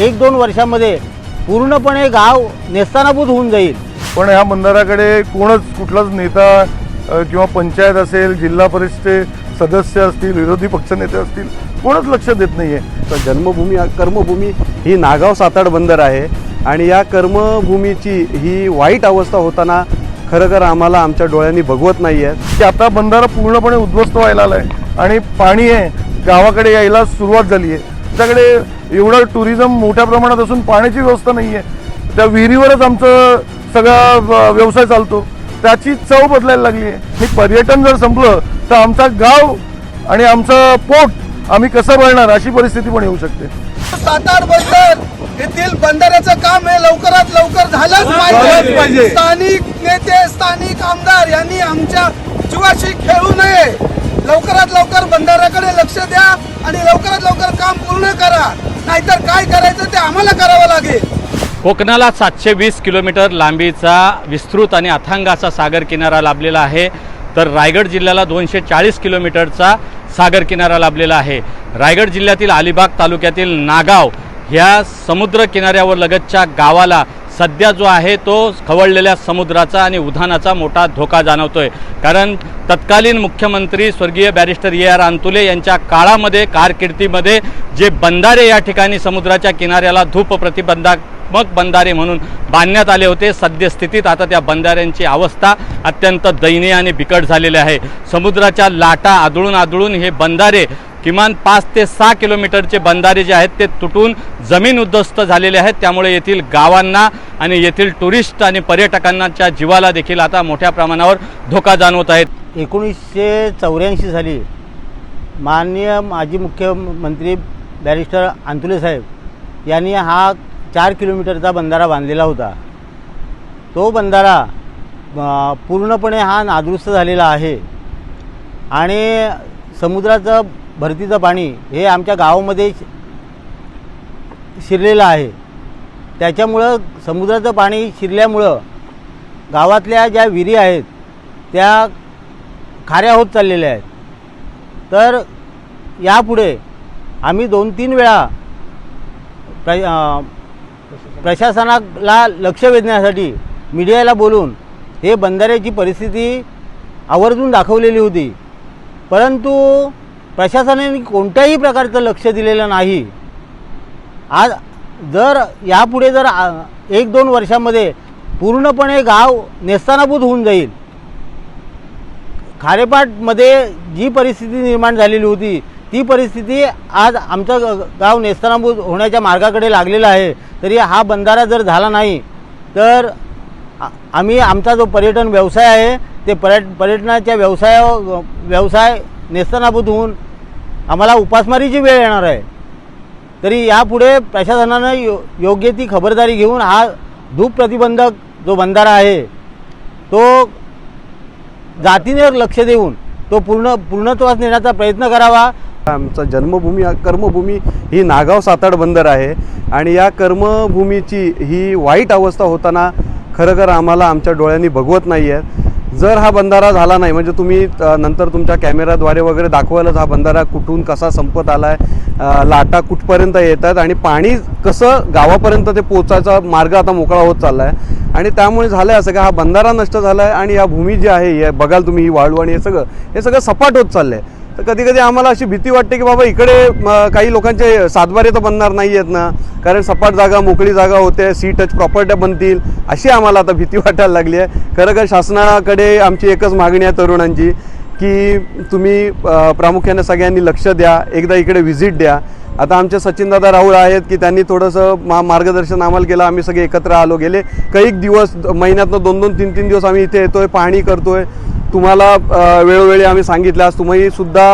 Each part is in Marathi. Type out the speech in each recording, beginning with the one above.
एक दोन वर्षामध्ये पूर्णपणे गाव नेस्तानाबूत होऊन जाईल. पण ह्या बंधाऱ्याकडे कोणच कुठलाच नेता किंवा पंचायत असेल जिल्हा परिषदचे सदस्य असतील विरोधी पक्षनेते असतील कोणच लक्ष देत नाहीये. तर जन्मभूमी कर्मभूमी ही नागाव साताड बंदर आहे. आणि या कर्मभूमीची ही वाईट अवस्था होताना खरं आम्हाला आमच्या डोळ्यांनी बघवत नाही आहे की आता बंधारा पूर्णपणे उद्ध्वस्त व्हायला आलाय आणि पाणी आहे गावाकडे यायला सुरुवात झाली आहे त्याच्याकडे एवढं टुरिझम मोठ्या प्रमाणात असून पाण्याची व्यवस्था नाही आहे त्या विहिरीवरच आमचं सगळा व्यवसाय चालतो. त्याची चव बदलायला लागली आहे आणि पर्यटन जर संपलं तर आमचा गाव आणि आमचं पोट आम्ही कसं भरणार अशी परिस्थिती पण येऊ शकते. सातार बंदर येथील बंदराचं काम हे लवकरात लवकर झालंच. पाहिजे. स्थानिक नेते स्थानिक आमदार यांनी आमच्या जीवाशी खेळू नये. लवकरात लवकर बंदराकडे लक्ष द्या आणि लवकरात लवकर काम पूर्ण करा. नाहीतर काय करायचं ते आम्हाला करावं लागेल. कोकणाला सातशे वीस किलोमीटर लांबीचा विस्तृत आणि अथांगाचा सागर किनारा लाभलेला आहे. तर रायगड जिल्ह्याला दोनशे चाळीस किलोमीटरचा सागर किनारा लाभलेला आहे. रायगड जिल्ह्यातील अलिबाग तालुक्यातील नागाव ह्या समुद्र किनाऱ्यावर लगतच्या गावाला सध्या जो आहे तो खवळलेल्या समुद्राचा आणि उधाणाचा मोठा धोका जाणवतोय. कारण तत्कालीन मुख्यमंत्री स्वर्गीय बॅरिस्टर ए आर अंतुले यांच्या काळामध्ये कारकिर्दीमध्ये जे बंधारे या ठिकाणी समुद्राच्या किनाऱ्याला धूप प्रतिबंधात्मक बंधारे म्हणून बांधण्यात आले होते सद्यस्थितीत आता त्या बंधाऱ्यांची अवस्था अत्यंत दयनीय आणि बिकट झालेली आहे. समुद्राच्या लाटा आदळून आदळून हे बंधारे किमान पाच ते सहा किलोमीटरचे बंधारे जे आहेत ते तुटून जमीन उद्ध्वस्त झालेले आहेत. त्यामुळे येथील गावांना आणि येथील टुरिस्ट आणि पर्यटकांच्या जीवाला देखील आता मोठ्या प्रमाणावर धोका जाणवत आहेत एकोणीसशे चौऱ्याऐंशी साली माननीय माजी मुख्यमंत्री बॅरिस्टर आंतुले साहेब यांनी हा चार किलोमीटरचा बंधारा बांधलेला होता. तो बंधारा पूर्णपणे हा नादुरुस्त झालेला आहे. आणि समुद्राचं भरतीचं पाणी हे आमच्या गावामध्ये शि- शिरलेलं आहे. त्याच्यामुळं समुद्राचं पाणी शिरल्यामुळं गावातल्या ज्या विहिरी आहेत त्या खाऱ्या होत चाललेल्या आहेत. तर यापुढे आम्ही दोन तीन वेळा प्र प्रशासनाला लक्ष वेधण्यासाठी मीडियाला बोलून हे बंधाऱ्याची परिस्थिती आवर्जून दाखवलेली होती. परंतु प्रशासनाने कोणत्याही प्रकारचं लक्ष दिलेलं नाही. आज जर यापुढे जर एक दोन वर्षामध्ये पूर्णपणे गाव नेस्तानाभूत होऊन जाईल. खारेपाटमध्ये जी परिस्थिती निर्माण झालेली होती ती परिस्थिती आज आमचं गाव नेस्तानाभूत होण्याच्या मार्गाकडे लागलेलं आहे. तरी हा बंधारा जर झाला नाही तर आम्ही आमचा जो पर्यटन व्यवसाय आहे ते पर्यट पर्यटनाच्या व्यवसाय व्यवसाय नेस्तानाबूत होऊन आम्हाला उपासमारीची वेळ येणार आहे. तरी यापुढे प्रशासनानं यो योग्य ती खबरदारी घेऊन हा धूप प्रतिबंधक जो बंधारा आहे तो जातीने लक्ष देऊन तो पूर्ण पूर्णत्वास नेण्याचा प्रयत्न करावा. आमचा जन्मभूमी कर्मभूमी ही नागाव साताड बंदर आहे आणि या कर्मभूमीची ही वाईट अवस्था होताना खरं आम्हाला आमच्या डोळ्यांनी भगवत नाही आहे जर हा बंधारा झाला नाही म्हणजे तुम्ही नंतर तुमच्या कॅमेराद्वारे वगैरे दाखवायलाच हा बंधारा कुठून कसा संपत आला आहे लाटा कुठपर्यंत येत आहेत आणि पाणी कसं गावापर्यंत ते पोचायचा मार्ग आता मोकळा होत चालला आहे आणि त्यामुळे झालं आहे असं का हा बंधारा नष्ट झाला आहे आणि या भूमी जी आहे बघाल तुम्ही ही वाळू आणि हे सगळं हे सगळं सपाट होत चाललं आहे तर कधी कधी आम्हाला अशी भीती वाटते की बाबा इकडे काही लोकांचे सातबारे तर बनणार नाही आहेत ना. कारण सपाट जागा मोकळी जागा होते सी टच प्रॉपर्ट्या बनतील अशी आम्हाला आता भीती वाटायला लागली आहे. खरं तर शासनाकडे आमची एकच मागणी आहे तरुणांची की तुम्ही प्रामुख्याने सगळ्यांनी लक्ष द्या एकदा इकडे व्हिजिट द्या. आता आमचे सचिनदादा राहुल आहेत की त्यांनी थोडंसं मा मार्गदर्शन आम्हाला केलं आम्ही सगळे एकत्र आलो गेले. काही दिवस महिन्यातनं दोन दोन तीन तीन दिवस आम्ही इथे येतोय पाहणी करतोय. तुम्हाला वेळोवेळी आम्ही सांगितलं आज तुम्ही सुद्धा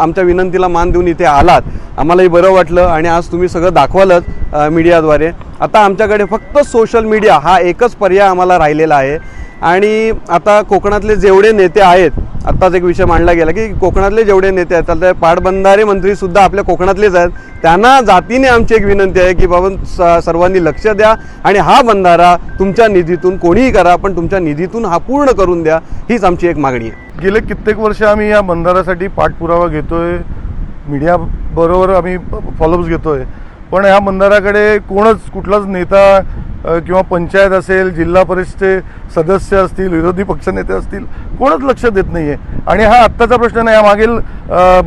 आमच्या विनंतीला मान देऊन इथे आलात. आम्हालाही बरं वाटलं आणि आज तुम्ही सगळं दाखवालच मीडियाद्वारे. आता आमच्याकडे फक्त सोशल मीडिया हा एकच पर्याय आम्हाला राहिलेला आहे. आणि आता कोकणातले जेवढे नेते आहेत आत्ताच एक विषय मांडला गेला की कोकणातले जेवढे नेते आहेत तर पाटबंधारे मंत्रीसुद्धा आपल्या कोकणातलेच आहेत. त्यांना जातीने आमची एक विनंती आहे की बाबा स- सर्वांनी लक्ष द्या आणि हा बंधारा तुमच्या निधीतून कोणीही करा पण तुमच्या निधीतून हा पूर्ण करून द्या हीच आमची एक मागणी आहे. गेले कित्येक वर्ष आम्ही या बंधारासाठी पाठपुरावा घेतोय. मीडियाबरोबर आम्ही फॉलोअप्स घेतोय. पण ह्या बंधाऱ्याकडे कोणच कुठलाच नेता किंवा पंचायत असेल जिल्हा परिषदचे सदस्य असतील विरोधी पक्षनेते असतील कोणच लक्ष देत नाही आहे आणि हा आत्ताचा प्रश्न नाही हा मागील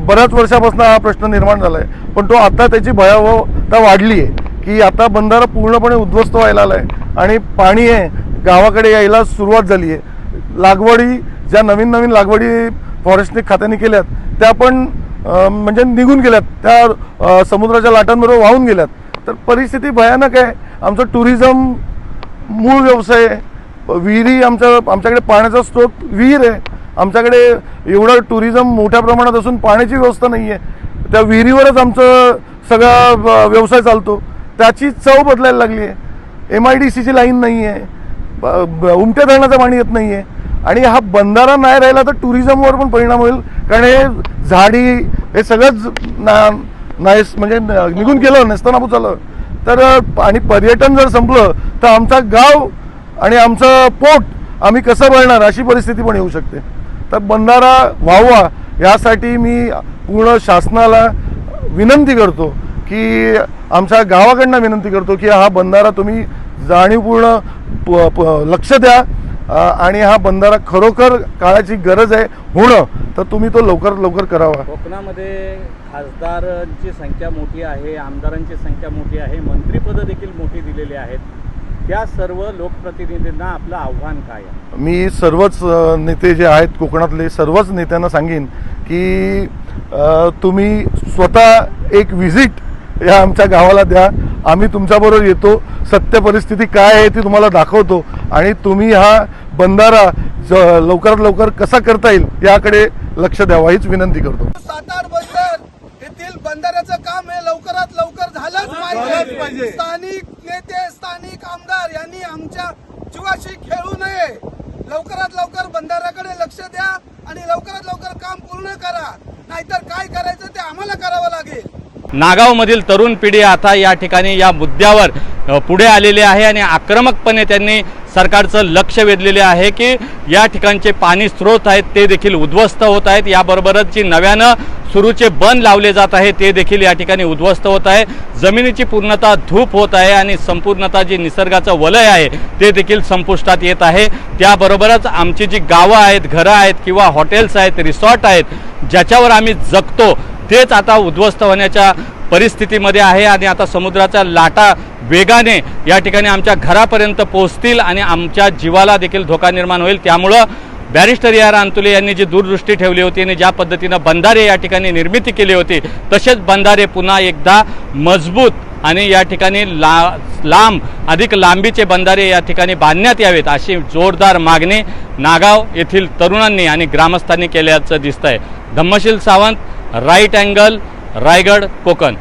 बऱ्याच वर्षापासून हा प्रश्न निर्माण झाला आहे पण तो आता त्याची भयावहता वाढली आहे की आता बंधारा पूर्णपणे उद्ध्वस्त व्हायला आला आहे आणि पाणी आहे गावाकडे यायला सुरुवात झाली आहे लागवडी ज्या नवीन नवीन लागवडी फॉरेस्टने खात्याने केल्यात त्या पण म्हणजे निघून गेल्यात. त्या समुद्राच्या लाटांबरोबर वाहून गेल्यात. तर परिस्थिती भयानक आहे. आमचं टुरिझम मूळ व्यवसाय आहे. विहिरी आमच्या आमच्याकडे पाण्याचा स्रोत विहीर आहे. आमच्याकडे एवढं टुरिझम मोठ्या प्रमाणात असून पाण्याची व्यवस्था नाही आहे त्या विहिरीवरच आमचं सगळा व्यवसाय चालतो. त्याची चव बदलायला लागली आहे. एम आय डी सीची लाईन नाही आहे ब- ब- उमट्या धरणाचं पाणी येत नाही आहे आणि हा बंधारा नाही राहिला तर टुरिझमवर पण परिणाम होईल. कारण हे झाडी हे सगळंच ना नाहीस म्हणजे न- निघून गेलं नसताना झालं. तर आणि पर्यटन जर संपलं तर आमचा गाव आणि आमचं पोट आम्ही कसं भरणार अशी परिस्थिती पण येऊ शकते. तर बंधारा व्हावा यासाठी मी पूर्ण शासनाला विनंती करतो की आमच्या गावाकडनं विनंती करतो की हा बंधारा तुम्ही जाणीवपूर्ण प- प- लक्ष द्या. आणि हा बंधारा खरोखर काळाची गरज आहे होणं तर तुम्ही तो लवकर लवकर करावा. कोकणामध्ये खासदारांची संख्या मोठी आहे आमदारांची संख्या मोठी आहे मंत्रिपदं देखील मोठी दिलेली आहेत. त्या सर्व लोकप्रतिनिधींना आपलं आव्हान काय मी सर्वच नेते जे आहेत कोकणातले सर्वच नेत्यांना सांगेन की तुम्ही स्वतः एक व्हिजिट या आमच्या गावाला द्या. आम्ही तुमच्याबरोबर येतो. सत्य परिस्थिती काय आहे ती तुम्हाला दाखवतो. आणि तुम्ही हा बंधारा लवकरात लवकर कसा करता येईल याकडे लक्ष द्यावा हीच विनंती करतो. सात आठ बंदर येथील बंधाऱ्याचं काम हे लवकरात लवकर झालंच पाहिजे. स्थानिक नेते स्थानिक आमदार यांनी आमच्या जीवाशी खेळू नये. लवकरात लवकर बंधाऱ्याकडे लक्ष द्या आणि लवकरात लवकर काम पूर्ण करा. नाहीतर काय करायचं ते आम्हाला करावं लागेल. नागावमधील तरुण पिढी आता या ठिकाणी या मुद्द्यावर पुढे आलेली आहे आणि आक्रमकपणे त्यांनी सरकारचं लक्ष वेधलेले आहे की या ठिकाणचे पाणी स्रोत आहेत ते देखील उद्ध्वस्त होत आहेत. याबरोबरच जी नव्यानं सुरूचे बन लावले जात आहे ते देखील या ठिकाणी उद्ध्वस्त होत आहे. जमिनीची पूर्णता धूप होत आहे आणि संपूर्णतः जी निसर्गाचं वलय आहे ते देखील संपुष्टात येत आहे. त्याबरोबरच आमची जी गावं आहेत घरं आहेत किंवा हॉटेल्स आहेत रिसॉर्ट आहेत ज्याच्यावर आम्ही जगतो तेच आता उद्ध्वस्त होण्याच्या परिस्थितीमध्ये आहे आणि आता समुद्राच्या लाटा वेगाने या ठिकाणी आमच्या घरापर्यंत पोहोचतील आणि आमच्या जीवाला देखील धोका निर्माण होईल. त्यामुळं बॅरिस्टर या अंतुले यांनी जी दूरदृष्टी ठेवली होती आणि ज्या पद्धतीनं बंधारे या ठिकाणी निर्मिती केली होती तसेच बंधारे पुन्हा एकदा मजबूत आणि या ठिकाणी ला लांब अधिक लांबीचे बंधारे या ठिकाणी बांधण्यात यावेत अशी जोरदार मागणी नागाव येथील तरुणांनी आणि ग्रामस्थांनी केल्याचं दिसतंय. Dhammasheel Sawant right angle Raigad Konkan.